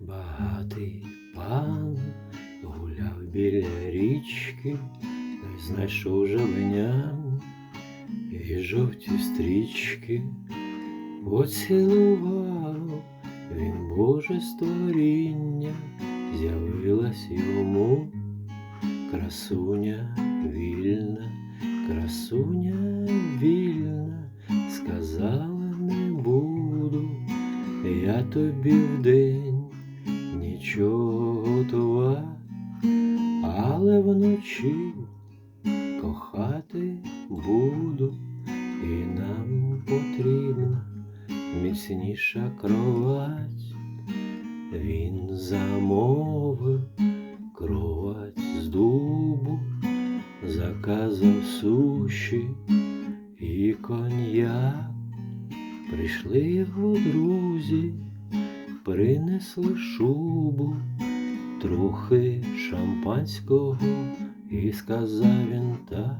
Багатий пан гуляв біля річки, та й знайшов жабеням і жовті стрічки поцілував він Боже створіння, з'явилась йому красуня вільна, красуня вільна, сказала не буду я тобі вдень Готова, але вночі кохати буду, і нам потрібна міцніша кровать. Він замовив кровать з дубу, заказав суші і коньяк. Прийшли його друзі, принесли шубу, трохи шампанського, і сказав він так.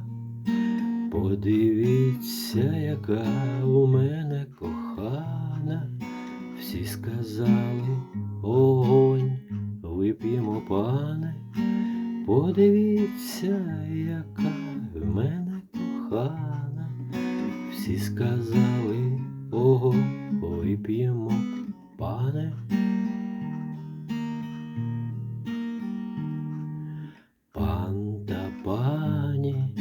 Подивіться, яка у мене кохана. Всі сказали огонь, вип'ємо, пане. Подивіться, яка в мене кохана. Всі сказали ого, вип'ємо, пане. Пан та пані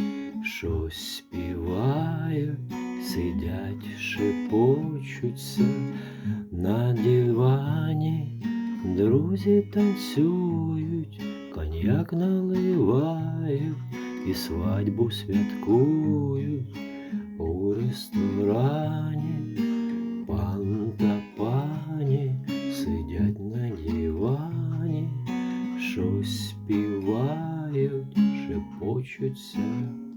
щось співають, сидять, шепочуться на дивані, друзі танцюють, коньяк наливають і свадьбу святкують Співають, шепочуться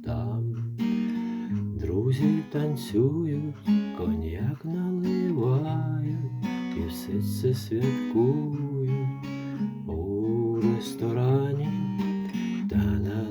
там. Друзі танцюють, коньяк наливають, і все це святкують у ресторані. Та-на-на-дай-нам, та-на-на-на-дай-нам.